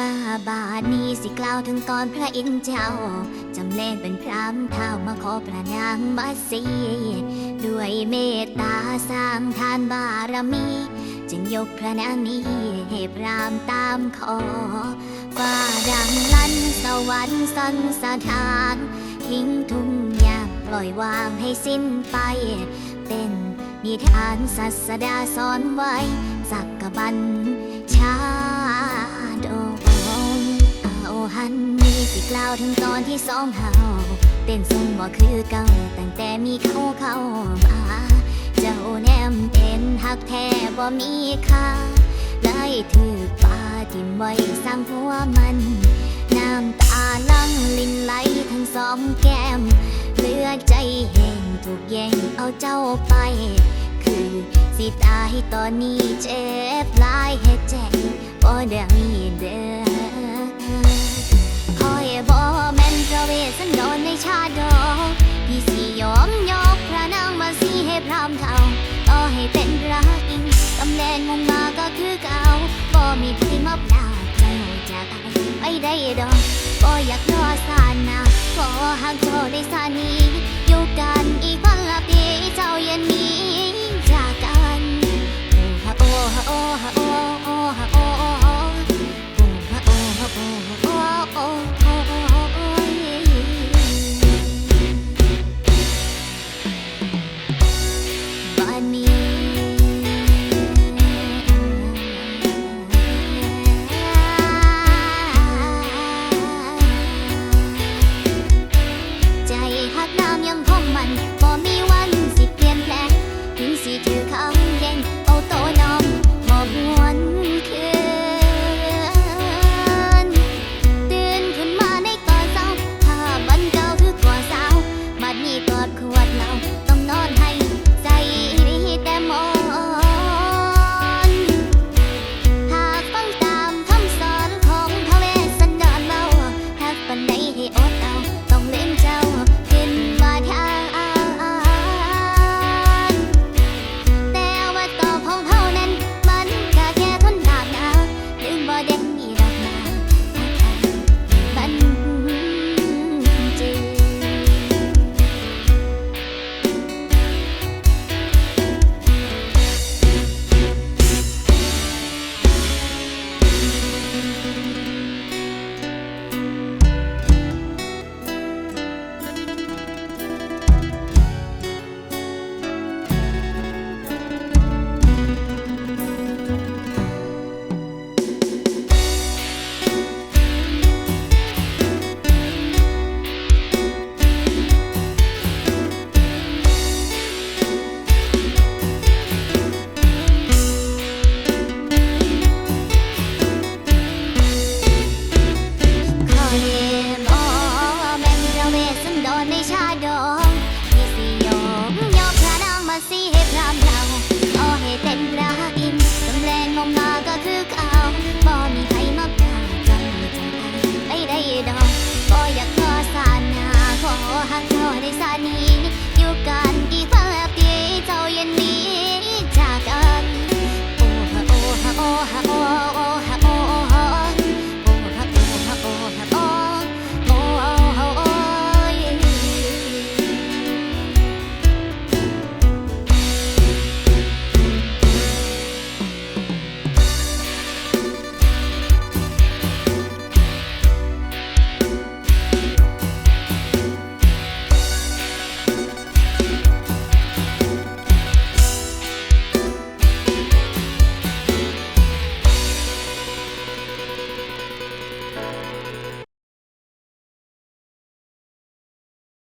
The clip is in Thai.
มาบาดนี้สิกล่าวถึงตอนพระอินทร์เจ้า จำเลนเป็นพรามเท้ามาขอพระนางมาสีด้วยเมตตาสร้างทานบารมี จึงยกพระนางนี้ให้พรามตามขอฟ้าดังลั่นสวรรค์สันสถานทิ้งทุ่งหญ้าปล่อยวางให้สิ้นไป เป็นนิทานศาสดาสอนไว้สักกบันชา กล่าวถึงตอนที่สองเฮาเต้นทรงบ่คือเก่าตั้งแต่มีเขาเข้ามาเจ้าแนมเป็นหักแท้บ่มีค่าเลยถือปาทิ่มไว้สร้างหัวมันน้ำตาลังลินไหลทั้งสองแก้มเหลือใจแห้งถูกแย่งเอาเจ้าไป คือสิตายตอนนี้เจ็บหลายเหตุใจบ่ได้เด้อ ชาดอกพี่สิยอมยกพระนางมาสีให้พรามเท่าต่อให้เป็นรักอิงตำแหน่งมงมาก็คือเก่าบ่มีที่มาปราบเจ้าจากกันไปได้ดอกก็อยากรอสานนาขอหางเจ้าได้สานีอยู่กันอีกพันละปีเจ้าเย็น หักน้ำยังคงมันบ่มีวัน 通りさに